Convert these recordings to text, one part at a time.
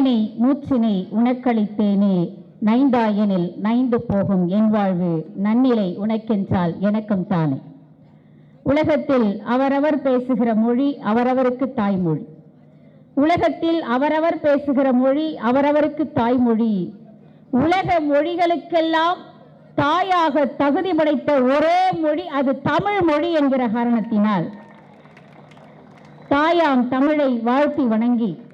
தேனை மூச்சினை உனக்களித்தேனே. நைந்தாயனில் நைந்து போகும் என் வாழ்வு நன்னிலை உனக்கென்றால் எனக்கும் தானே. உலகத்தில் அவரவர் பேசுகிற மொழி அவரவருக்கு தாய்மொழி. உலகத்தில் அவரவர் பேசுகிற மொழி அவரவருக்கு தாய்மொழி. உலக மொழிகளுக்கெல்லாம் தாயாக தகுதி படைத்த ஒரே மொழி அது தமிழ் மொழி என்கிற காரணத்தினால் தாயாம் தமிழை வாழ்த்தி வணங்கி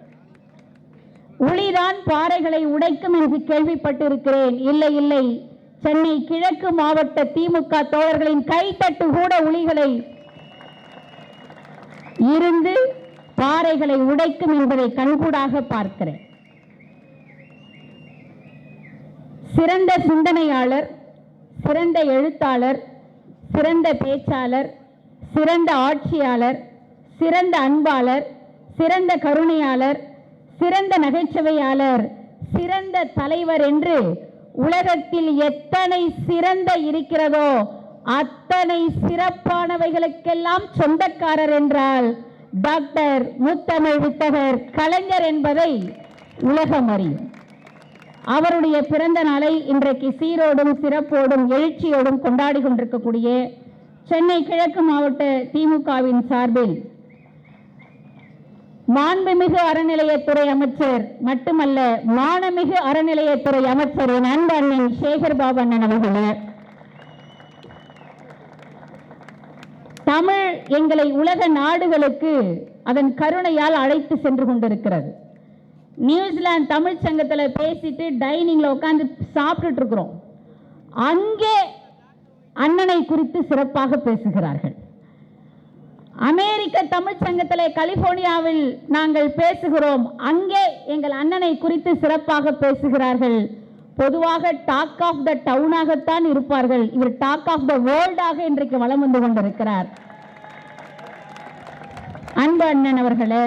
உளிதான் பாறைகளை உடைக்கும் என்று கேள்விப்பட்டிருக்கிறேன். இல்லை இல்லை. சென்னை கிழக்கு மாவட்ட திமுக தோழர்களின் கைத்தட்டு கூட உளிகளை இருந்து பாறைகளை உடைக்கும் என்பதை கண்கூடாக பார்க்கிறேன். சிறந்த சிந்தனையாளர் சிறந்த எழுத்தாளர் சிறந்த பேச்சாளர் சிறந்த ஆட்சியாளர் சிறந்த அன்பாளர் சிறந்த கருணையாளர் சிறந்த நகைச்சுவையாளர் சிறந்த தலைவர் என்று உலகத்தில் எத்தனை சிறந்த இருக்கிறதோ அத்தனை சிறப்பானவைகளுக்கெல்லாம் சொந்தக்காரர் என்றால் டாக்டர் முத்தமிழ் வித்தகர் கலைஞர் என்பதை உலகம் அறியும். அவருடைய பிறந்த நாளை இன்றைக்கு சீரோடும் சிறப்போடும் எழுச்சியோடும் கொண்டாடி கொண்டிருக்கக்கூடிய சென்னை கிழக்கு மாவட்ட திமுகவின் சார்பில் மாண்புமிகு அறநிலையத்துறை அமைச்சர் மட்டுமல்ல மானமிகு அறநிலையத்துறை அமைச்சர் என் அன்பு அண்ணன் சேகர் பாபு அண்ணன் அவர்களே. தமிழ் எங்களை உலக நாடுகளுக்கு அதன் கருணையால் அழைத்து சென்று கொண்டிருக்கிறது. நியூசிலாந்து தமிழ் சங்கத்தில் பேசிட்டு டைனிங்ல உட்காந்து சாப்பிட்டுட்டு இருக்கிறோம். அங்கே அண்ணனை குறித்து சிறப்பாக பேசுகிறார்கள். அமெரிக்க தமிழ் சங்கத்தில் கலிபோர்னியாவில் நாங்கள் பேசுகிறோம். அங்கே எங்கள் அண்ணனை குறித்து சிறப்பாக பேசுகிறார்கள். பொதுவாக டாக் ஆஃப் த டவுனாகத்தான் இருப்பார்கள். இவர் டாக் ஆஃப் த வேர்ல்டாக இன்றைக்கு வலம் வந்து கொண்டிருக்கிறார். அன்பு அண்ணன் அவர்களே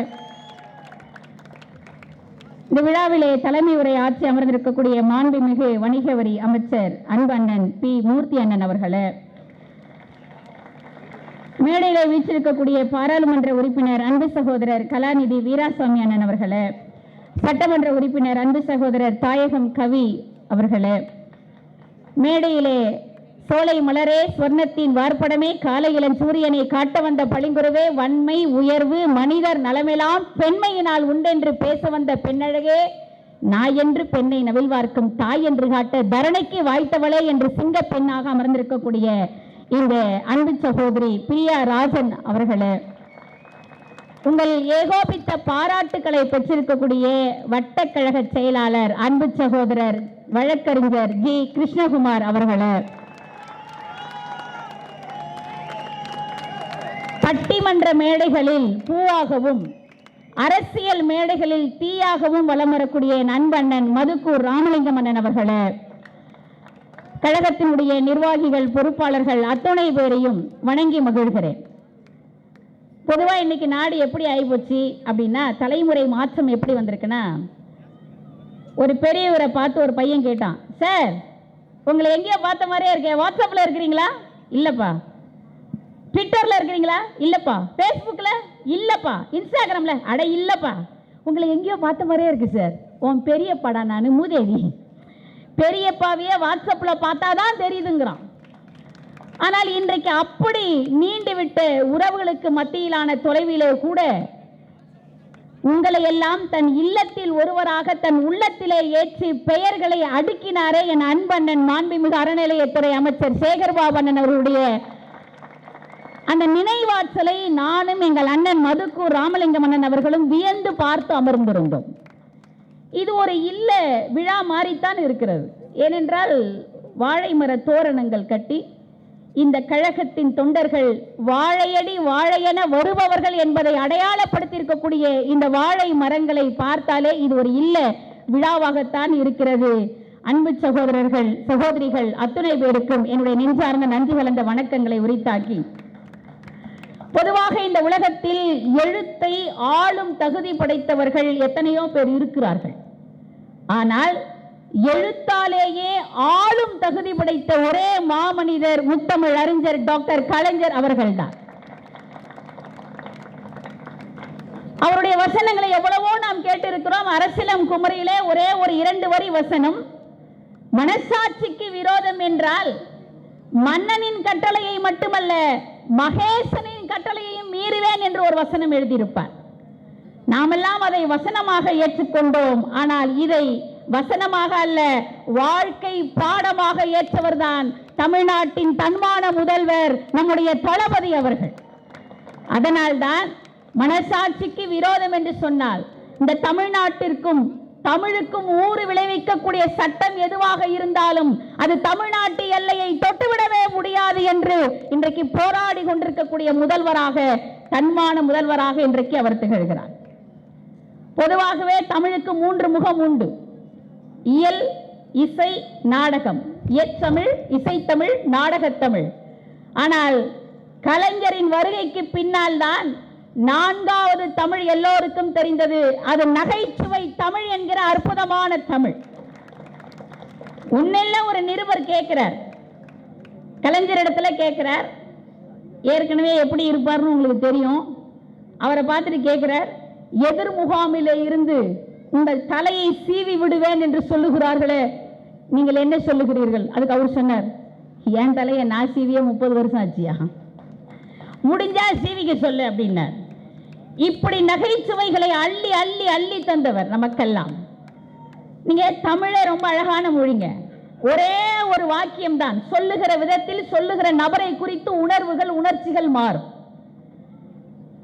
இந்த விழாவிலே தலைமை உரை ஆட்சி அமர்ந்திருக்கக்கூடிய மாண்புமிகு வணிக வரி அமைச்சர் அன்பு அண்ணன் பி மூர்த்தி அண்ணன் அவர்களே மேடையில வீச்சிருக்கக்கூடிய பாராளுமன்ற உறுப்பினர் அன்பு சகோதரர் கலாநிதி வீராசாமி அண்ணன் அவர்களே சட்டமன்ற உறுப்பினர் அன்பு சகோதரர் தாயகம் கவி அவர்களே மேடையிலே சோலை மலரே ஸ்வர்ணத்தின் வார்ப்படமே காலை இளம் சூரியனை காட்ட வந்த பளிங்குருவே வன்மை உயர்வு மனிதர் நலமெல்லாம் பெண்மையினால் உண்டென்று பேச வந்த பெண்ணழகே நாய் என்று பெண்ணை நவில்வார்க்கும் தாய் என்று காட்ட தரணைக்கு வாய்த்தவளே என்று சிங்க பெண்ணாக அமர்ந்திருக்கக்கூடிய இந்த அன்பு சகோதரி பிரியா ராஜன் அவர்களே உங்கள் ஏகோபித்த பாராட்டுக்களை பெற்றிருக்கக்கூடிய வட்டக்கழக செயலாளர் அன்பு சகோதரர் வழக்கறிஞர் ஜி. கிருஷ்ணகுமார் அவர்களே. பட்டிமன்ற மேடைகளில் பூவாகவும் அரசியல் மேடைகளில் தீயாகவும் வலம் வரக்கூடிய நண்பண்ணன் மதுக்கூர் ராமலிங்கம் அண்ணன் அவர்களே. கழகத்தினுடைய நிர்வாகிகள் பொறுப்பாளர்கள் அத்துணை பேரையும் வணங்கி மகிழ்கிறேன். பொதுவாக இன்னைக்கு நாடு எப்படி ஆகிப்போச்சு அப்படின்னா தலைமுறை மாற்றம் எப்படி வந்திருக்குன்னா ஒரு பெரியவரை பார்த்து ஒரு பையன் கேட்டான் சார் உங்களை எங்கேயோ பார்த்த மாதிரியே இருக்கே வாட்ஸ்அப்பில் இருக்கிறீங்களா? இல்லைப்பா. ட்விட்டரில் இருக்கிறீங்களா? இல்லைப்பா. ஃபேஸ்புக்கில்? இல்லைப்பா. இன்ஸ்டாகிராமில்? அட இல்லைப்பா. உங்களை எங்கேயோ பார்த்த மாதிரியே இருக்குது சார். உன் பெரிய படம் நான் மூதேவி. பெரியப்பாவையே வாட்ஸ்அப்பில் பார்த்தா தான் தெரியுதுங்கிறான். ஆனால் இன்றைக்கு அப்படி நீண்டு விட்டு உறவுகளுக்கு மத்தியிலான தொலைவிலே கூட உங்களை எல்லாம் தன் இல்லத்தில் ஒருவராக தன் உள்ளத்திலே ஏற்றி பெயர்களை அடுக்கினாரே என் அன்பண்ணன் மாண்புமிகு அறநிலையத்துறை அமைச்சர் சேகர்பாபு அண்ணன் அவர்களுடைய அந்த நினைவாற்றலை நானும் எங்கள் அண்ணன் மதுக்கூர் ராமலிங்கம் அண்ணன் அவர்களும் வியந்து பார்த்து அமர்ந்திருந்தோம். இது ஒரு இல்ல விழா மாறித்தான் இருக்கிறது. ஏனென்றால் வாழை மர தோரணங்கள் கட்டி இந்த கழகத்தின் தொண்டர்கள் வாழையடி வாழையென வருபவர்கள் என்பதை அடையாளப்படுத்தியிருக்கக்கூடிய இந்த வாழை மரங்களை பார்த்தாலே இது ஒரு இல்ல விழாவாகத்தான் இருக்கிறது. அன்பு சகோதரர்கள் சகோதரிகள் அத்துணை பேருக்கும் என்னுடைய நெஞ்சார்ந்த நன்றி கலந்த வணக்கங்களை உரித்தாக்கி. பொதுவாக இந்த உலகத்தில் எழுத்தை ஆளும் தகுதி படைத்தவர்கள் எத்தனையோ பேர் இருக்கிறார்கள். ஆனால் எழுத்தாலேயே ஆளும் தகுதி படைத்த ஒரே மாமனிதர் முத்தமிழ் அறிஞர் டாக்டர் கலைஞர் அவர்கள்தான். அவருடைய வசனங்களை எவ்வளவோ நாம் கேட்டிருக்கிறோம். அரசியலம் குமரியிலே ஒரே ஒரு இரண்டு வரி வசனம் மனசாட்சிக்கு விரோதம் என்றால் மன்னனின் கட்டளையை மட்டுமல்ல மகேசனின் கட்டளையையும் மீறுவேன் என்று ஒரு வசனம் எழுதியிருப்பார். நாமெல்லாம் அதை வசனமாக ஏற்றுக்கொண்டோம். ஆனால் இதை வசனமாக அல்ல வாழ்க்கை பாடமாக ஏற்றவர்தான் தமிழ்நாட்டின் தன்மான முதல்வர் நம்முடைய தளபதி அவர்கள். அதனால்தான் மனசாட்சிக்கு விரோதம் என்று சொன்னால் இந்த தமிழ்நாட்டிற்கும் தமிழுக்கும் ஊறு விளைவிக்கக்கூடிய சட்டம் எதுவாக இருந்தாலும் அது தமிழ்நாட்டு எல்லையை தொட்டுவிடவே முடியாது என்று இன்றைக்கு போராடி கொண்டிருக்கக்கூடிய முதல்வராக தன்மான முதல்வராக இன்றைக்கு அவர் திகழ்கிறார். பொதுவாகவே தமிழுக்கு மூன்று முகம் உண்டு. இயல் இசை நாடகம். இயற்றமிழ் இசைத்தமிழ் நாடகத்தமிழ். ஆனால் கலைஞரின் வருகைக்கு பின்னால் தான் நான்காவது தமிழ் எல்லோருக்கும் தெரிந்தது. அது நகைச்சுவை தமிழ் என்கிற அற்புதமான தமிழ். உன்னெல்லாம் ஒரு நிருபர் கேட்கிறார். கலைஞரிடத்துல கேட்கிறார். ஏற்கனவே எப்படி இருப்பார்னு உங்களுக்கு தெரியும். அவரை பார்த்துட்டு கேட்கிறார். எதிர் முகாமிலே இருந்து உங்கள் தலையை சீவி விடுவேன் என்று சொல்லுகிறார்களே நீங்கள் என்ன சொல்லுகிறீர்கள்? அதுக்கு அவர் சொன்னார் என் தலையை நான் சீவிய முப்பது வருஷம் ஆச்சியா? முடிஞ்சா சீவிக்க சொல்லு அப்படின்னார். இப்படி நகைச்சுவைகளை அள்ளி அள்ளி அள்ளி தந்தவர் நமக்கெல்லாம் நீங்க தமிழை ரொம்ப அழகான மொழிங்க. ஒரே ஒரு வாக்கியம் தான் சொல்லுகிற விதத்தில் சொல்லுகிற நபரை குறித்து உணர்வுகள் உணர்ச்சிகள் மாறும்.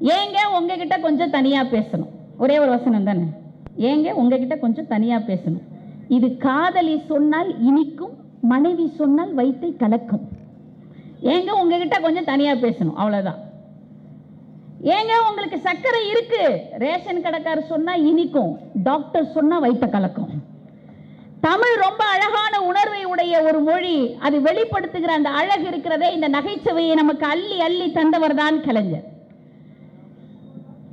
ஏங்க உங்ககிட்ட கொஞ்சம் தனியாக பேசணும்? ஒரே ஒரு வசனம் தானே? ஏங்க உங்ககிட்ட கொஞ்சம் தனியாக பேசணும்? இது காதலி சொன்னால் இனிக்கும் மனைவி சொன்னால் வைத்தை கலக்கும். ஏங்க உங்ககிட்ட கொஞ்சம் தனியாக பேசணும் அவ்வளோதான் ஏங்க உங்களுக்கு சர்க்கரை இருக்கு? ரேஷன் கடைக்காரர் சொன்னா இனிக்கும் டாக்டர் சொன்னா வைத்த கலக்கும். தமிழ் ரொம்ப அழகான உணர்வை உடைய ஒரு மொழி. அது வெளிப்படுத்துகிற அந்த அழகு இருக்கிறதே இந்த நகைச்சுவையை நமக்கு அள்ளி அள்ளி தந்தவர் தான் கலைஞர்.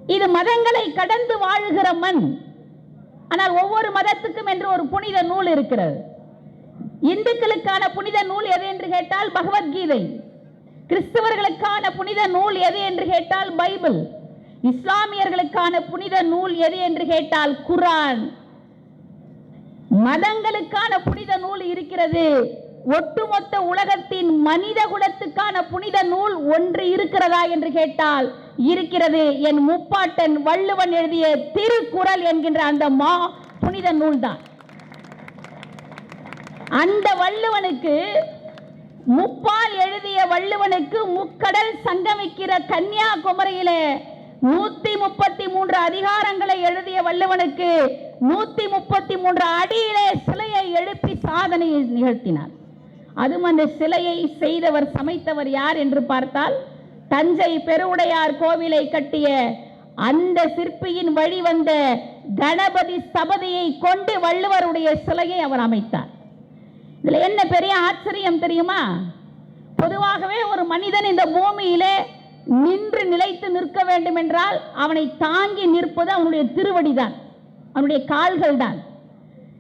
இது மதங்களை கடந்து வாழுகிற மண். ஆனால் ஒவ்வொரு மதத்துக்கும் என்று ஒரு புனித நூல் இருக்கிறது. இந்துக்களுக்கான புனித நூல் எது என்று கேட்டால் பகவத்கீதை. கிறிஸ்தவர்களுக்கான புனித நூல் எது என்று கேட்டால் பைபிள். இஸ்லாமியர்களுக்கான புனித நூல் எது என்று கேட்டால் குரான் மதங்களுக்கான புனித நூல் இருக்கிறது. ஒட்டுமொத்த உலகத்தின் மனித குலத்துக்கான புனித நூல் ஒன்று இருக்கிறதா என்று கேட்டால் இருக்கிறது. என் முப்பாட்டன் வள்ளுவன் எழுதிய திருக்குறள் என்கின்ற அந்த மா புனித நூல்தான். அந்த வள்ளுவனுக்கு முப்பால் எழுதிய வள்ளுவனுக்கு முக்கடல் சங்கமிக்கிற கன்னியாகுமரியிலே நூத்தி முப்பத்தி மூன்று அதிகாரங்களை எழுதிய வள்ளுவனுக்கு நூத்தி முப்பத்தி மூன்று அடியிலே சிலையை எழுப்பி சாதனையை நிகழ்த்தினார் அதுவும் அந்த சிலையை செய்தவர் சமைத்தவர் யார் என்று பார்த்தால் தஞ்சை பெருவுடையார் கோவிலை கட்டிய அந்த சிற்பியின் வழி வந்த கணபதி சபதியை கொண்டு வள்ளுவருடைய சிலையை அவர் அமைத்தார். இதுல என்ன பெரிய ஆச்சரியம் தெரியுமா? பொதுவாகவே ஒரு மனிதன் இந்த பூமியிலே நின்று நிலைத்து நிற்க வேண்டும் என்றால் அவனை தாங்கி நிற்பது அவனுடைய திருவடிதான் அவனுடைய கால்கள் தான்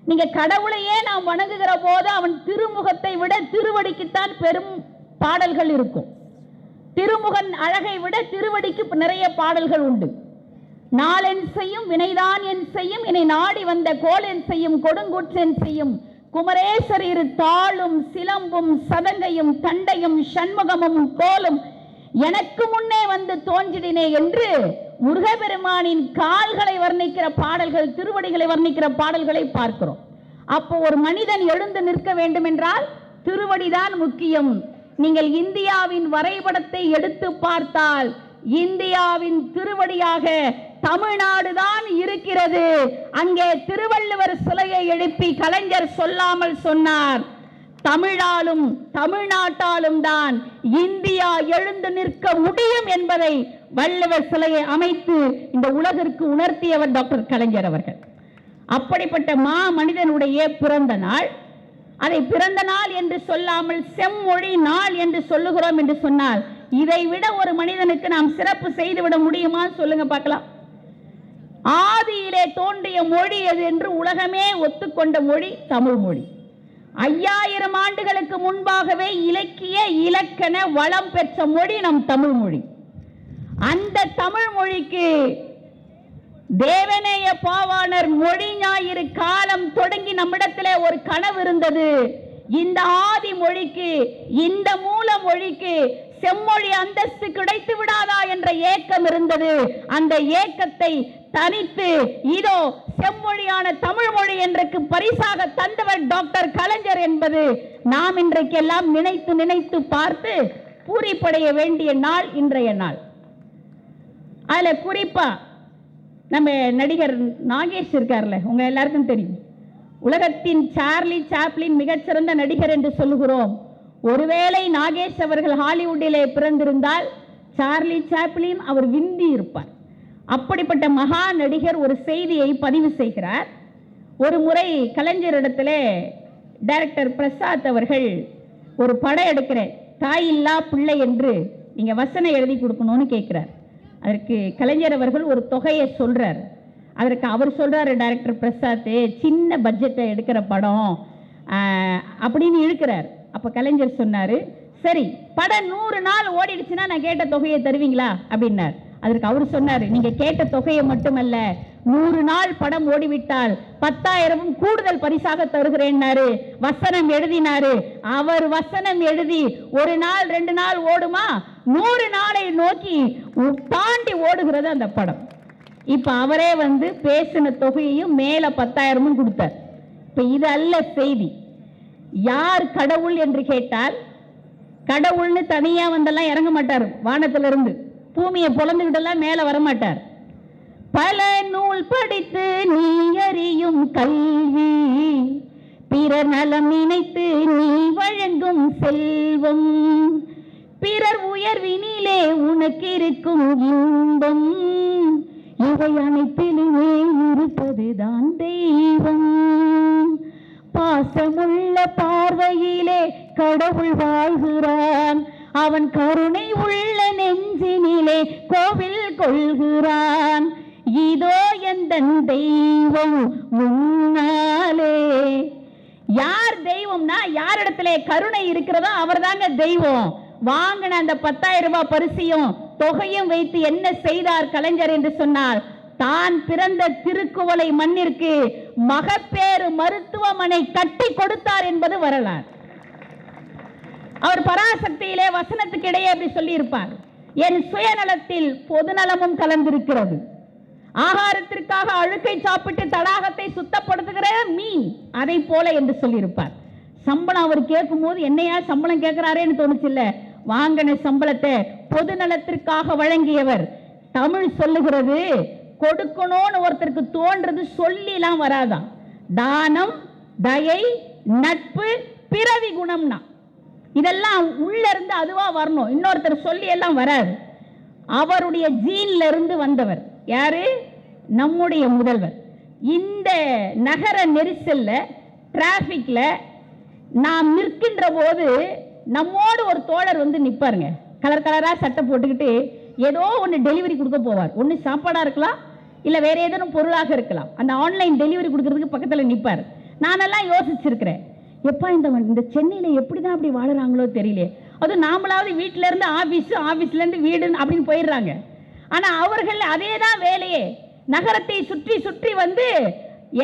நீங்க கடவுளையே நாம் வணங்குகிற போது அவன் திருமுகத்தை விட திருவடிக்குத்தான் பெரும் பாடல்கள் இருக்கும். திருமுகன் அழகை விட திருவடிக்கு நிறைய பாடல்கள் உண்டு. நாளென் செய்யும் வினைதான் என் செய்யும் இனை நாடி வந்த கோலென் செய்யும் கொடுங்குற்றென் செய்யும். குமரேசர் இரு தாளும் சிலம்பும் சதங்கையும் தண்டையும் சண்முகமும் கோலும் எனக்கு முன்னே வந்து தோன்றிடினே என்று முருகபெருமானின் கால்களை வர்ணிக்கிற பாடல்கள் திருவடிகளை வர்ணிக்கிற பாடல்களை பார்க்கிறோம். அப்போ ஒரு மனிதன் எழுந்து நிற்க வேண்டும் என்றால் திருவடிதான் முக்கியம். நீங்கள் இந்தியாவின் வரைபடத்தை எடுத்து பார்த்தால் இந்தியாவின் திருவடியாக தமிழ்நாடு தான் இருக்கிறது. அங்கே திருவள்ளுவர் சிலையை எழுப்பி கலைஞர் சொல்லாமல் சொன்னார். தமிழாலும் தமிழ்நாட்டாலும் தான் இந்தியா எழுந்து நிற்க முடியும் என்பதை வள்ளுவர் சிலையை அமைத்து இந்த உலகிற்கு உணர்த்தியவர் டாக்டர் கலைஞர் அவர்கள். அப்படிப்பட்ட மா மனிதனுடைய பிறந்த நாள் அதை பிறந்த நாள் என்று சொல்லாமல் செம்மொழி நாள் என்று சொல்லுகிறோம் என்று சொன்னால் இதை விட ஒரு மனிதனுக்கு நாம் சிறப்பு செய்துவிட முடியுமா சொல்லுங்க பார்க்கலாம். ஆதியிலே தோன்றிய மொழி எது என்று உலகமே ஒத்துக்கொண்ட மொழி தமிழ் மொழி. ஐயாயிரம் ஆண்டுகளுக்கு முன்பாகவே இலக்கிய இலக்கண வளம் பெற்ற மொழி நம் தமிழ் மொழி. அந்த தமிழ் மொழிக்கு தேவநேய பாவாணர் மொழி ஞாயிறு காலம் தொடங்கி நம்மிடத்திலே ஒரு கனவு இருந்தது. இந்த ஆதி மொழிக்கு இந்த மூல மொழிக்கு செம்மொழி அந்தஸ்து கிடைத்து விடாதா என்ற ஏக்கம் இருந்தது. அந்த ஏக்கத்தை தனித்து இதோ செம்மொழியான தமிழ் மொழி என்றுக்கு பரிசாக தந்தவர் டாக்டர் கலைஞர் என்பது நாம் இன்றைக்கெல்லாம் நினைத்து நினைத்து பார்த்து பூரிப்படைய வேண்டிய நாள் இன்றைய நாள். அதில் குறிப்பா நம்ம நடிகர் நாகேஷ் இருக்கார்ல உங்கள் எல்லாருக்கும் தெரியும். உலகத்தின் சார்லி சாப்ளின் மிகச்சிறந்த நடிகர் என்று சொல்லுகிறோம். ஒருவேளை நாகேஷ் அவர்கள் ஹாலிவுட்டிலே பிறந்திருந்தால் சார்லி சாப்ளின் அவர் விந்தி இருப்பார். அப்படிப்பட்ட மகா நடிகர் ஒரு செய்தியை பதிவு செய்கிறார். ஒரு முறை கலைஞரிடத்திலே டைரக்டர் பிரசாத் அவர்கள் ஒரு படம் எடுக்கிறேன் தாயில்லா பிள்ளை என்று நீங்கள் வசனம் எழுதி கொடுக்கணும்னு கேட்குறார். அதற்கு கலைஞர் அவர்கள் ஒரு தொகையை சொல்கிறார் அதற்கு அவர் சொல்கிறார் டைரக்டர் பிரசாத் சின்ன பட்ஜெட்டை எடுக்கிற படம். அப்படின்னு இழுக்கிறார். அப்போ கலைஞர் சொன்னார் சரி படம் நூறு நாள் ஓடிடுச்சுன்னா நான் கேட்ட தொகையை தருவீங்களா? அப்படின்னார். அதற்கு அவர் சொன்னார் நீங்க கேட்ட தொகையை மட்டுமல்ல நூறு நாள் படம் ஓடிவிட்டால் பத்தாயிரமும் கூடுதல் பரிசாக தருகிறேன்னாரு வசனம் எழுதினாரு. அவர் வசனம் எழுதி ஒரு நாள் ரெண்டு நாள் ஓடுமா? நூறு நாளை நோக்கி தாண்டி ஓடுகிறது அந்த படம். இப்ப அவரே வந்து பேசின தொகையையும் மேல பத்தாயிரமும் கொடுத்தார். இப்ப இது அல்ல செய்தி. யார் கடவுள் என்று கேட்டால் கடவுள்னு தனியா வந்தெல்லாம் இறங்க மாட்டார் வானத்திலிருந்து. பூமியை பொழந்துகிட்டெல்லாம் மேலே வர மாட்டார் பல நூல் படித்து நீ அறியும் கல்வி பிறர் நலம் நினைத்து நீ வழங்கும் செல்வம் பிறர் உயர்வினிலே உனக்கு இருக்கும் இன்பம் இவை அனைத்திலுமே இருப்பதுதான் தெய்வம். பாசமுள்ள பார்வையிலே கடவுள் வாழ்கிறான். அவன் கருணை உள்ள நெஞ்சினிலே கோவில் கொள்கிறான். இதோ எந்த தெய்வம் முன்னாலே. யார் தெய்வம்னா யாரிடத்துல கருணை இருக்கிறதோ அவர்தாங்க தெய்வம். வாங்கின அந்த பத்தாயிரம் ரூபாய் பரிசையும் தொகையும் வைத்து என்ன செய்தார் கலைஞர் என்று சொன்னால் தான் பிறந்த திருக்குவளை மண்ணிற்கு மகப்பேறு மருத்துவமனை கட்டி கொடுத்தார் என்பது வரலாறு. அவர் பராசக்தியிலே வசனத்துக்கு இடையே அப்படி சொல்லியிருப்பார். என் சுயநலத்தில் பொதுநலமும் கலந்திருக்கிறது. ஆகாரத்திற்காக அழுக்கை சாப்பிட்டு தடாகத்தை சுத்தப்படுத்துகிற மீ அதை போல என்று சொல்லியிருப்பார். சம்பளம் அவர் கேட்கும் போது என்னையா சம்பளம் கேட்கிறாரேன்னு தோணுச்சு இல்ல வாங்கின சம்பளத்தை பொது நலத்திற்காக வழங்கியவர். தமிழ் சொல்லுகிறது கொடுக்கணும்னு ஒருத்தருக்கு தோன்றது சொல்லிலாம் வராதான் தானம் தயை நட்பு பிறவி குணம்னா. இதெல்லாம் உள்ளேருந்து அதுவாக வரணும். இன்னொருத்தர் சொல்லி எல்லாம் வராது. அவருடைய ஜீன்ல இருந்து வந்தவர். யாரு? நம்முடைய முதல்வர். இந்த நகர நெரிசலில் டிராஃபிக்கில் நாம் நிற்கின்ற போது நம்மோடு ஒரு தோழர் வந்து நிற்பாருங்க கலர் கலராக சட்டை போட்டுக்கிட்டு ஏதோ ஒன்று டெலிவரி கொடுக்க போவார். ஒன்று சாப்பாடாக இருக்கலாம் இல்லை வேறு ஏதேனும் பொருளாக இருக்கலாம். அந்த ஆன்லைன் டெலிவரி கொடுக்கறதுக்கு பக்கத்தில் நிற்பார் நானெல்லாம் யோசிச்சிருக்கிறேன். எப்பா இந்த இந்த சென்னையில் எப்படி தான் அப்படி வாழறாங்களோ தெரியல அதுவும் நாமளாவது வீட்டிலேருந்து இருந்து ஆஃபீஸ்லேருந்து ஆஃபீஸ்ல வீடு அப்படின்னு போயிடுறாங்க. ஆனால் அவர்கள் அதே தான் வேலையே. நகரத்தை சுற்றி சுற்றி வந்து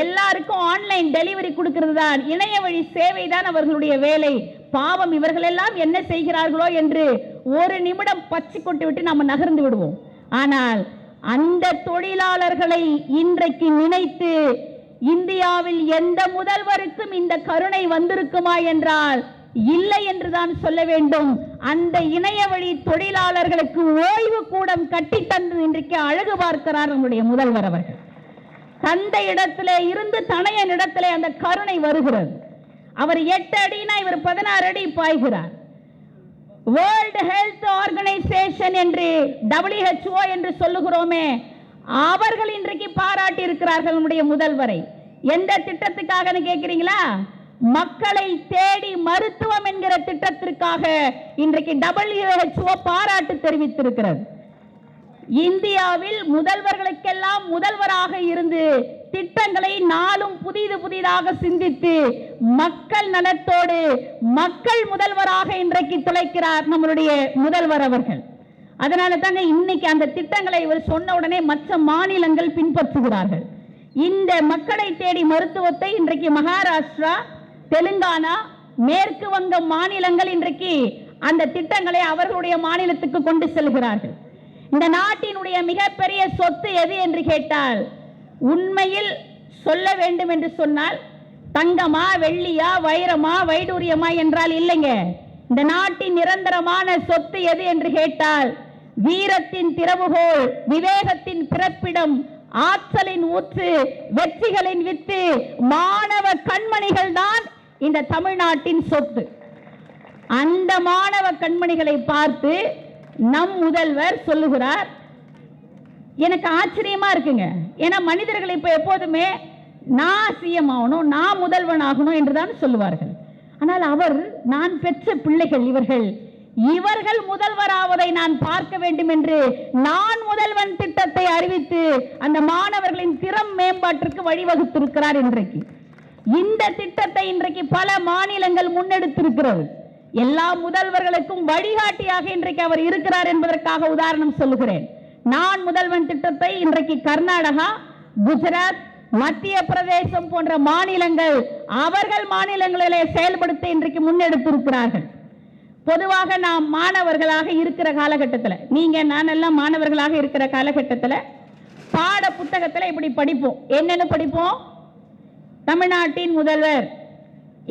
எல்லாருக்கும் ஆன்லைன் டெலிவரி கொடுக்கிறது தான். இணைய வழி சேவை தான் அவர்களுடைய வேலை. பாவம் இவர்களெல்லாம் என்ன செய்கிறார்களோ என்று ஒரு நிமிடம் பச்சை கொண்டு விட்டு நம்ம நகர்ந்து விடுவோம். ஆனால் அந்த தொழிலாளர்களை இன்றைக்கு நினைத்து இந்தியாவில் எந்த முதல்வருக்கும் இந்த கருணை வந்திருக்குமா என்றால் இல்லை என்றுதான் சொல்ல வேண்டும். அந்த இணைய வழி தொழிலாளர்களுக்கு ஓய்வு கூடம் கட்டி தந்து இன்றைக்கு அழகு பார்க்கிறார் நம்முடைய முதல்வர் அவர்கள். தந்த இடத்திலே இருந்து தனையன் இடத்திலே அந்த கருணை வருகிறது. அவர் எட்டு அடினா இவர் பதினாறு அடி பாய்கிறார். வேர்ல்டு ஹெல்த் ஆர்கனைசேஷன் என்று டபிள்யூஹெச்ஓ என்று சொல்லுகிறோமே அவர்கள் இன்றைக்கு பாராட்டி இருக்கிறார்கள் நம்முடைய முதல்வரை. எந்த திட்டத்துக்காகன்னு கேட்கிறீங்களா? மக்களை தேடி மருத்துவம் என்கிற திட்டத்திற்காக இன்றைக்கு டபிள்யூஹெச்ஓ பாராட்டு தெரிவித்திருக்கிறது. இந்தியாவில் முதல்வர்களுக்கெல்லாம் முதல்வராக இருந்து திட்டங்களை நாளும் புதிது புதிதாக சிந்தித்து மக்கள் நலத்தோடு மக்கள் முதல்வராக இன்றைக்கு துளைக்கிறார் நம்மளுடைய முதல்வர் அவர்கள். அதனால தாங்க இன்னைக்கு அந்த திட்டங்களை இவர் சொன்ன உடனே மற்ற மாநிலங்கள் பின்பற்றுகிறார்கள். இந்த மக்களை தேடி மருத்துவத்தை இன்றைக்கு மகாராஷ்டிரா தெலுங்கானா மேற்கு வங்க மாநிலங்கள் இன்றைக்கு அந்த திட்டங்களை அவர்களுடைய மாநிலத்துக்கு கொண்டு செல்கிறார்கள். இந்த நாட்டினுடைய மிகப்பெரிய சொத்து எது என்று கேட்டால் உண்மையில் சொல்ல வேண்டும் என்று சொன்னால் தங்கமா வெள்ளியா வைரமா வைடூரியமா என்றால் இல்லைங்க. இந்த நாட்டின் நிரந்தரமான சொத்து எது என்று கேட்டால் வீரத்தின் திறவுகோல் விவேகத்தின் பிறப்பிடம் ஆற்றலின் ஊற்று வெற்றிகளின் வித்து மாணவ கண்மணிகள் தான் இந்த தமிழ்நாட்டின் சொத்து. அந்த மாணவ கண்மணிகளை பார்த்து நம் முதல்வர் சொல்லுகிறார் எனக்கு ஆச்சரியமா இருக்குங்க. ஏன்னா மனிதர்கள் இப்ப எப்போதுமே நான் சிஎம் ஆகணும் நான் முதல்வன் ஆகணும் என்றுதான் சொல்லுவார்கள். ஆனால் அவர் நான் பெற்ற பிள்ளைகள் இவர்கள் இவர்கள் முதல்வராவதை நான் பார்க்க வேண்டும் என்று நான் முதல்வன் திட்டத்தை அறிவித்து அந்த மாணவர்களின் திறம் மேம்பாட்டிற்கு வழிவகுத்திருக்கிறார் இன்றைக்கு. இந்த திட்டத்தை இன்றைக்கு பல மாநிலங்கள் முன்னெடுத்திருக்கிறது. எல்லா முதல்வர்களுக்கும் வழிகாட்டியாக இன்றைக்கு அவர் இருக்கிறார் என்பதற்காக உதாரணம் சொல்லுகிறேன். நான் முதல்வன் திட்டத்தை இன்றைக்கு கர்நாடகா குஜராத் மத்திய பிரதேசம் போன்ற மாநிலங்கள் அவர்கள் மாநிலங்களிலே செயல்படுத்த இன்றைக்கு முன்னெடுத்திருக்கிறார்கள். பொதுவாக நாம் மாணவர்களாக இருக்கிற காலகட்டத்தில் நீங்க நான் எல்லாம் மாணவர்களாக இருக்கிற காலகட்டத்தில் பாட புத்தகத்தில் இப்படி படிப்போம். என்னன்னு படிப்போம்? தமிழ்நாட்டின் முதல்வர்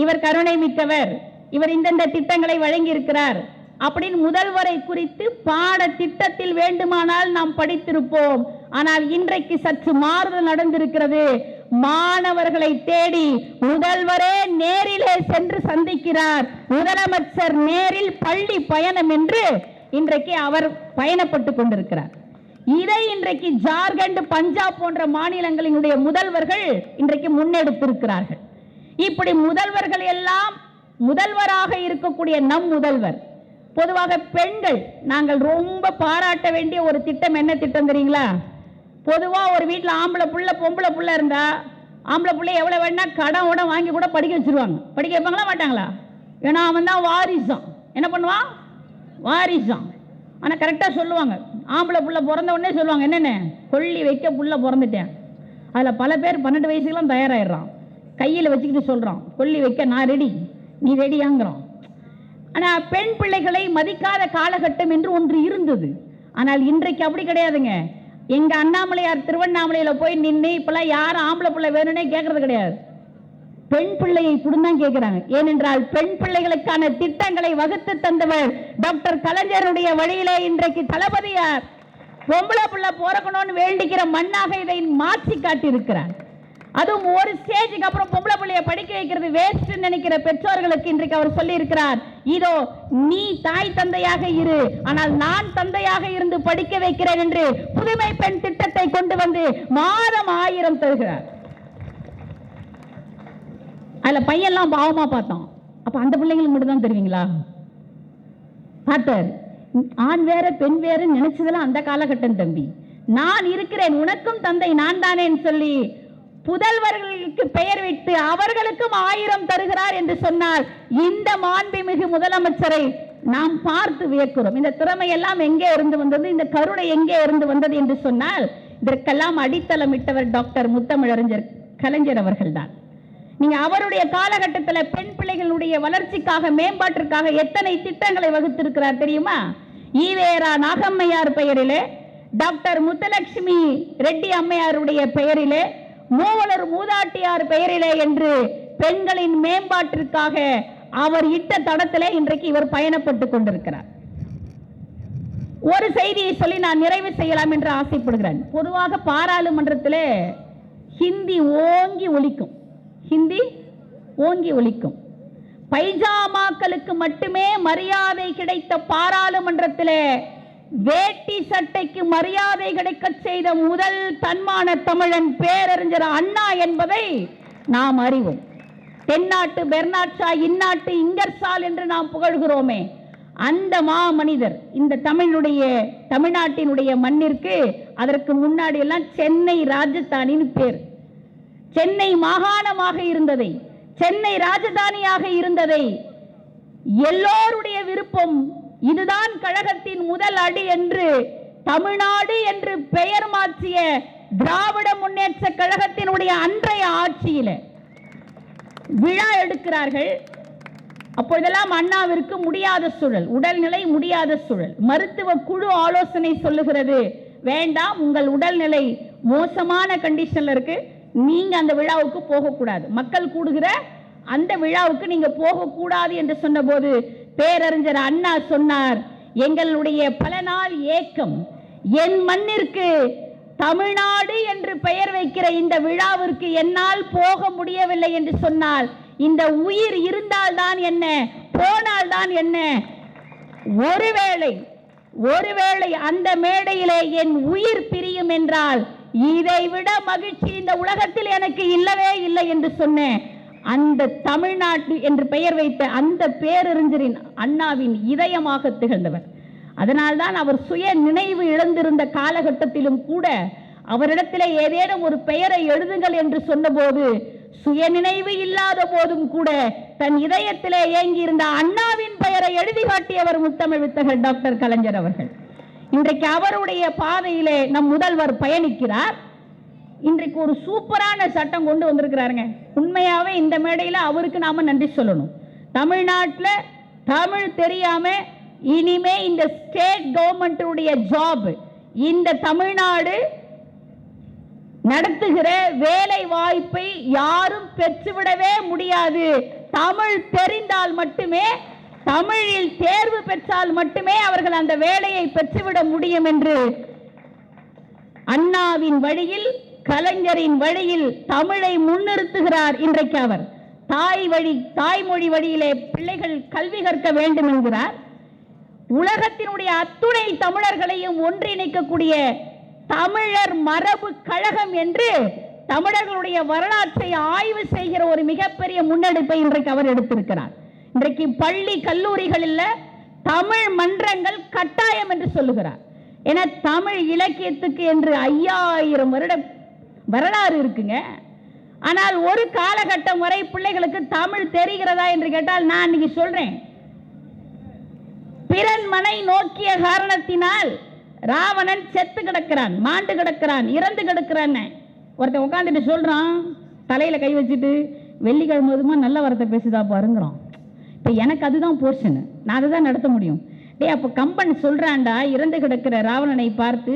இவர் கருணை மிக்கவர் இவர் இந்தந்த திட்டங்களை வழங்கி இருக்கிறார் அப்படின்னு முதல்வரை குறித்து பாட திட்டத்தில் வேண்டுமானால் நாம் படித்திருப்போம். ஆனால் இன்றைக்கு சற்று மாறுதல் நடந்திருக்கிறது. மாணவர்களை தேடி முதல்வரே நேரில் சென்று சந்திக்கிறார். முதலமைச்சர் நேரில் பள்ளி பயணம் என்று இன்றைக்கு அவர் பயணப்பட்டு கொண்டிருக்கிறார். இதை இன்றைக்கு ஜார்க்கண்ட் பஞ்சாப் போன்ற மாநிலங்களினுடைய முதல்வர்கள் இன்றைக்கு முன்னெடுத்திருக்கிறார்கள். இப்படி முதல்வர்கள் எல்லாம் முதல்வராக இருக்கக்கூடிய நம் முதல்வர். பொதுவாக பெண்கள் நாங்கள் ரொம்ப பாராட்ட வேண்டிய ஒரு திட்டம் என்ன திட்டம் தெரியுங்களா பொதுவாக ஒரு வீட்டில் ஆம்பளை புள்ள பொம்பளை புள்ள இருந்தா ஆம்பளை பிள்ளை எவ்வளோ வேணா கடன் உடன் வாங்கி கூட படிக்க வச்சிருவாங்க. படிக்க வைப்பாங்களா மாட்டாங்களா? ஏன்னா அவன் தான் வாரிசான் என்ன பண்ணுவான்? வாரிசான் ஆனால் கரெக்டாக சொல்லுவாங்க. ஆம்பளை புள்ள பிறந்த உடனே சொல்லுவாங்க என்னென்ன? கொல்லி வைக்க புள்ள பிறந்துட்டேன். அதில் பல பேர் பன்னெண்டு வயசுக்கெல்லாம் தயாராகிடுறான் கையில் வச்சுக்கிட்டு சொல்கிறான் கொல்லி வைக்க நான் ரெடி நீ ரெடியாங்கிறான் ஆனால் பெண் பிள்ளைகளை மதிக்காத காலகட்டம் என்று ஒன்று இருந்தது. ஆனால் இன்றைக்கு அப்படி கிடையாதுங்க. எங்க அண்ணாமலையார் திருவண்ணாமலையில போய் நின்று இப்பெல்லாம் யாரும் ஆம்பளை பிள்ளை வேணும்னே கேட்கறது கிடையாது. பெண் பிள்ளையை தான் கேட்கிறாங்க ஏனென்றால் பெண் பிள்ளைகளுக்கான திட்டங்களை வகுத்து தந்தவர் டாக்டர் கலைஞருடைய வழியிலே இன்றைக்கு தளபதியார். பொம்பளை பிள்ளை பிறக்கணும்னு வேண்டிக்கிற மண்ணாக இதை மாற்றி காட்டியிருக்கிறார். அதுவும் ஒரு ஸ்டேஜுக்கு அப்புறம் பொம்பளை பிள்ளைய படிக்க வைக்கிறது வேஸ்ட் நினைக்கிற பெற்றோர்களுக்கு இன்றைக்கு அவர் சொல்லி இருக்கிறார் இதோ நீ தாய் தந்தையாக இரு. ஆனால் நான் தந்தையாக இருந்து படிக்க வைக்கிறேன் என்று புதுமை பெண் திட்டத்தை கொண்டு வந்து மாதம் ஆயிரம் தருகிறார். அதுல பையன்லாம் பாவமா பார்த்தோம் அப்ப அந்த பிள்ளைங்களுக்கு மட்டும் தான் தருவீங்களா? பார்த்தார். ஆண் வேற பெண் வேற நினைச்சதெல்லாம் அந்த காலகட்டம் தம்பி. நான் இருக்கிறேன் உனக்கும் தந்தை நான் தானேன்னு சொல்லி புதல்வர்களுக்கு பெயர் விட்டு அவர்களுக்கும் ஆயிரம் தருகிறார் என்று சொன்னால் இந்த மாண்புமிகு முதலமைச்சரை நாம் பார்த்து வியக்கிறோம். இந்த திறமை எல்லாம் எங்கே இருந்து வந்தது? இந்த கருணை எங்கே இருந்து வந்தது என்று சொன்னால் இதற்கெல்லாம் அடித்தளமிட்டவர் டாக்டர் முத்தமிழறிஞர் கலைஞர் அவர்கள்தான். நீங்க அவருடைய காலகட்டத்தில் பெண் பிள்ளைகளுடைய வளர்ச்சிக்காக மேம்பாட்டிற்காக எத்தனை திட்டங்களை வகுத்திருக்கிறார் தெரியுமா? ஈவேரா நாகம்மையார் பெயரிலே டாக்டர் முத்தலட்சுமி ரெட்டி அம்மையாருடைய பெயரிலே மூவலர் மூதாட்டியார் பெயரிலே என்று பெண்களின் மேம்பாட்டிற்காக அவர் இட்ட தடத்திலே இன்றைக்கு இவர் பயணப்பட்டு கொண்டிருக்கிறார். ஒரு செய்தியை சொல்லி நான் நிறைவு செய்யலாம் என்று ஆசைப்படுகிறேன். பொதுவாக பாராளுமன்றத்திலே ஹிந்தி ஓங்கி ஒழிக்கும் ஹிந்தி ஓங்கி ஒழிக்கும் பைஜாமாக்களுக்கு மட்டுமே மரியாதை கிடைத்த பாராளுமன்றத்திலே வேட்டி சட்டைக்கு மரியாதை கிடைக்க செய்த முதல் தன்மான தமிழன் பேரறிஞர் அண்ணா என்பதை நாம் அறிவோம். தென்னாட்டு பெர்னாட்சா இந்நாட்டு இங்கர்சால் என்று நாம் புகழ்கிறோமே. அந்த மா மனிதர் இந்த தமிழுடைய தமிழ்நாட்டினுடைய மண்ணிற்கு அதற்கு முன்னாடி எல்லாம் சென்னை ராஜஸ்தானின் பேர். சென்னை மாகாணமாக இருந்ததை சென்னை ராஜதானியாக இருந்ததை எல்லோருடைய விருப்பம் இதுதான் கழகத்தின் முதல் அடி என்று தமிழ்நாடு என்று பெயர் மாற்றிய திராவிட முன்னேற்ற கழகத்தினுடைய அன்றைய ஆட்சியில விழா எடுக்கிறார்கள். அப்பொழுதெல்லாம் அண்ணாவிற்கு முடியாத சூழல் உடல்நிலை முடியாத சூழல். மருத்துவ குழு ஆலோசனை சொல்லுகிறது வேண்டாம் உங்கள் உடல்நிலை மோசமான கண்டிஷன்ல இருக்கு. நீங்க அந்த விழாவுக்கு போகக்கூடாது. மக்கள் கூடுகிற அந்த விழாவுக்கு நீங்க போகக்கூடாது என்று சொன்னபோது பேரறிஞர் அண்ணா சொன்னார் எங்களுடைய பல நாள் ஏக்கம் என் மண்ணிற்கு தமிழ்நாடு என்று பெயர் வைக்கிற இந்த விழாவிற்கு என்னால் போக முடியவில்லை என்று சொன்னால் இந்த உயிர் இருந்தால்தான் என்ன போனால்தான் என்ன? ஒருவேளை ஒருவேளை அந்த மேடையிலே என் உயிர் பிரியும் என்றால் இதை விட மகிழ்ச்சி இந்த உலகத்தில் எனக்கு இல்லவே இல்லை என்று சொன்னேன். அந்த தமிழ்நாட்டு என்று பெயர் வைத்த அந்த பேரறிஞரின் அண்ணாவின் இதயமாக திகழ்ந்தவர். அதனால்தான் அவர் சுய நினைவு இழந்திருந்த காலகட்டத்திலும் கூட அவரிடத்திலே ஏதேனும் ஒரு பெயரை எழுதுங்கள் என்று சொன்னபோது சுய நினைவு இல்லாத போதும் கூட தன் இதயத்திலே ஏங்கியிருந்த அண்ணாவின் பெயரை எழுதி காட்டியவர் முத்தமிழ் வித்தகர் டாக்டர் கலைஞர் அவர்கள். இன்றைக்கு அவருடைய பாதையிலே நம் முதல்வர் பயணிக்கிறார். இன்றைக்கு ஒரு சூப்பரான சட்டம் கொண்டு வந்திருக்கிறாருங்க. உண்மையாவே இந்த மேடையில் அவருக்கு நாம நன்றி சொல்லணும். தமிழ்நாட்டில் தமிழ் தெரியாம இனிமே இந்த ஸ்டேட் கவர்மெண்ட்டுடைய ஜாப் இந்த தமிழ்நாடு நடத்துகிற வேலை வாய்ப்பை யாரும் பெற்றுவிடவே முடியாது. தமிழ் தெரிந்தால் மட்டுமே தமிழில் தேர்வு பெற்றால் மட்டுமே அவர்கள் அந்த வேலையை பெற்றுவிட முடியும் என்று அண்ணாவின் வழியில் கலைஞரின் வழியில் தமிழை முன்னிறுத்துகிறார் இன்றைக்கு அவர். தாய் வழி தாய்மொழி வழியிலே பிள்ளைகள் கல்வி கற்க வேண்டும் என்கிறார். உலகத்தினுடைய அத்துணை தமிழர்களையும் ஒன்றிணைக்கக்கூடிய தமிழர் மரபு கழகம் என்று தமிழர்களுடைய வரலாற்றை ஆய்வு செய்கிற ஒரு மிகப்பெரிய முன்னெடுப்பை இன்றைக்கு அவர் எடுத்திருக்கிறார். இன்றைக்கு பள்ளி கல்லூரிகளில் தமிழ் மன்றங்கள் கட்டாயம் என்று சொல்லுகிறார். என தமிழ் இலக்கியத்துக்கு என்று ஐயாயிரம் வருட வரலாறு இருக்குங்க. ஆனால் ஒரு காலகட்டம் வரை பிள்ளைகளுக்கு தமிழ் தெரிகிறதா என்று கேட்டால் நான் இன்னைக்கு சொல்றேன். பிறன் மனை நோக்கிய காரணத்தினால் ராவணன் செத்து கிடக்கிறான் மாண்டு கிடக்கிறான் இறந்து கிடக்கிறான் ஒருத்தன் உட்காந்துட்டு சொல்றான் தலையில கை வச்சுட்டு வெள்ளிக்கிழமதுமா நல்ல வரத்தை பேசுதா பாருங்கிறான். இப்போ எனக்கு அதுதான் போர்ஷனு நான் அதை தான் நடத்த முடியும். டேய் அப்போ கம்பன் சொல்றான்டா இறந்து கிடக்கிற ராவணனை பார்த்து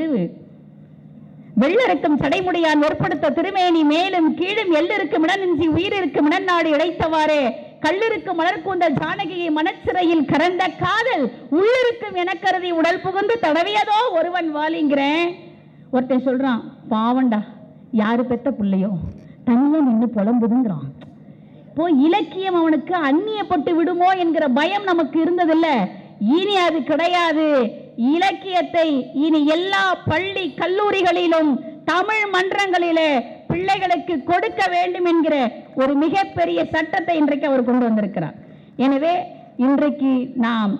வெள்ள சடைமுடியான் ஏற்படுத்த திருமேனி மேலும் கீழும் எள்ளிருக்கும் இடநின்றி உயிரிருக்கும் இடநாடு இழைத்தவாறே கல்லிருக்கும் மலர்கூந்தல் ஜானகியை மனச்சிறையில் கரந்த காதல் உள்ளிருக்கும் என கருதி உடல் புகுந்து தடவியதோ ஒருவன் வாலிங்கிறேன் ஒருத்தன் சொல்றான் பாவண்டா யாரு பெத்த பிள்ளையோ? தனியா நின்று புலம்புதுங்கிறான். இப்போ இலக்கியம் அவனுக்கு அந்நியப்பட்டு விடுமோ என்கிற பயம் நமக்கு இருந்ததில்லை. இனி அது கிடையாது. இலக்கியத்தை இனி எல்லா பள்ளி கல்லூரிகளிலும் தமிழ் மன்றங்களிலே பிள்ளைகளுக்கு கொடுக்க வேண்டும் என்கிற ஒரு மிகப்பெரிய சட்டத்தை இன்றைக்கு அவர் கொண்டு வந்திருக்கிறார். எனவே இன்றைக்கு நாம்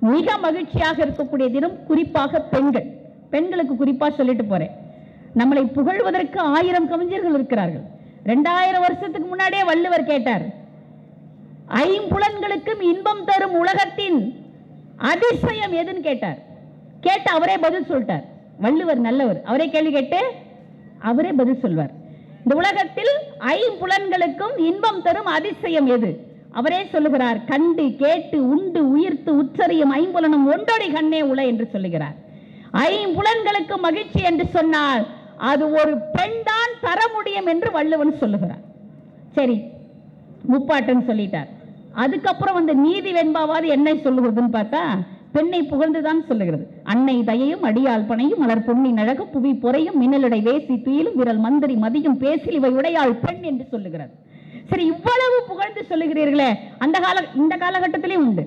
மிக மகிழ்ச்சியாக இருக்கக்கூடிய தினம் குறிப்பாக பெண்கள். பெண்களுக்கு குறிப்பா சொல்லிட்டு போறேன். நம்மளை புகழ்வதற்கு ஆயிரம் கவிஞர்கள் இருக்கிறார்கள். ரெண்டாயிரம் வருஷத்துக்கு முன்னாடியே வள்ளுவர் கேட்டார் ஐம்புலன்களுக்கும் இன்பம் தரும் உலகத்தின் அதிசயம் எதுன்னு? கேட்டார். கேட்டு அவரே பதில் சொல்லிட்டார். வள்ளுவர் நல்லவர். அவரே கேள்வி கேட்டு அவரே பதில் சொல்வார். இந்த உலகத்தில் ஐம்புலன்களுக்கும் இன்பம் தரும் அதிசயம் எது? அவரே சொல்லுகிறார் கண்டு கேட்டு உண்டு உயிர்த்து உச்சரியும் ஐம்புலனும் ஒன்றொடி கண்ணே உல என்று சொல்லுகிறார். ஐம்புலன்களுக்கு மகிழ்ச்சி என்று சொன்னால் அது ஒரு பெண் தான் தர முடியும் என்று வள்ளுவன் சொல்லுகிறார். சரி முப்பாட்டுன்னு சொல்லிட்டார். அதுக்கப்புறம் வந்து நீதி வெண்பாவாது என்ன சொல்லுகிறதுன்னு பார்த்தா பெண்ணை புகழ்ந்துதான் சொல்லுகிறது. அன்னை தயையும் அடியாள் பனையும் மலர் பொன்னி நழகும் புவி பொறையும் மின்னலடை வேசி துயிலும் விரல் மந்திரி மதியும் பேசில் இவை உடையாள் பெண் என்று சொல்லுகிறது. சரி இவ்வளவு புகழ்ந்து சொல்லுகிறீர்களே அந்த கால இந்த காலகட்டத்திலேயும் உண்டு.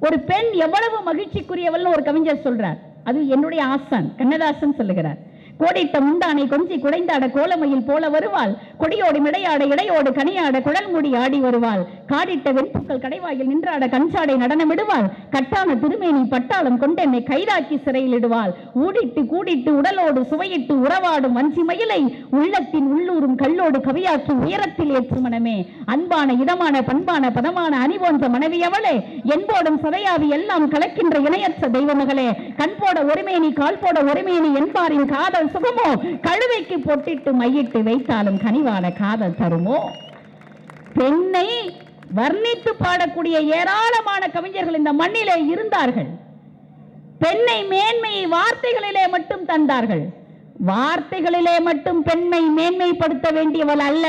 ஒரு பெண் எவ்வளவு மகிழ்ச்சிக்குரியவள் ஒரு கவிஞர் சொல்றார். அது என்னுடைய ஆசான் கண்ணதாசன் சொல்லுகிறார். கோடிட்ட முண்டானை கொஞ்சி குடைந்தாட கோலமையில் போல வருவாள். கொடியோடு மிடையாட இடையோடு கனியாட குழல் முடி ஆடி வருவாள். காடிட்ட வெண்புக்கள் கடைவாயில் நின்றாட கஞ்சாடை நடனமிடுவாள் கட்டான திருமேனி பட்டாளம் கொண்டென்னை கைதாக்கி சிறையில் இடுவாள். ஊடிட்டு கூடிட்டு உடலோடு சுவையிட்டு உறவாடும் வஞ்சி மயிலை உள்ளத்தின் உள்ளூரும் கல்லோடு கவியாக்கி உயரத்தில் ஏற்று மனமே. அன்பான இதமான பண்பான பதமான அணி போன்ற மனைவி அவளே. என்போடும் சதையாவி எல்லாம் கலக்கின்ற இணையற்ற தெய்வ மகளே. கண் போட ஒருமேனி கால் போட ஒருமேனி என்பாரின் காதல் சுகமோ? கழுவைக்கு பொட்டிட்டு மையிட்டு வைத்தாலும் கனிவான காதல் தருமோ? பெண்ணை வர்ணித்து பாடக்கூடிய ஏராளமான கவிஞர்கள் இந்த மண்ணிலே இருந்தார்கள். பெண்ணை மேன்மையை வார்த்தைகளிலே மட்டும் தந்தார்கள். வார்த்தைகளிலே மட்டும் பெண்மை மேன்மைப்படுத்த வேண்டியவள் அல்ல.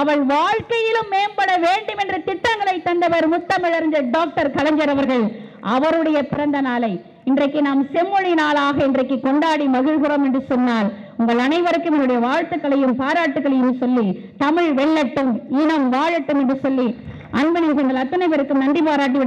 அவள் வாழ்க்கையிலும் மேம்பட வேண்டும் என்ற திட்டங்களை தந்தவர் முத்தமிழறிஞர் டாக்டர் கலைஞர் அவர்கள். அவருடைய பிறந்த நாளை இன்றைக்கு நாம் செம்மொழி நாளாக இன்றைக்கு கொண்டாடி மகிழ்கிறோம் என்று சொன்னால் உங்கள் அனைவருக்கும் என்னுடைய வாழ்த்துக்களையும் பாராட்டுகளையும் சொல்லி தமிழ் வெல்லட்டும் இனம் வாழட்டும் என்று சொல்லி அன்பனில் உங்கள் அத்தனை பேருக்கும் நன்றி பாராட்டி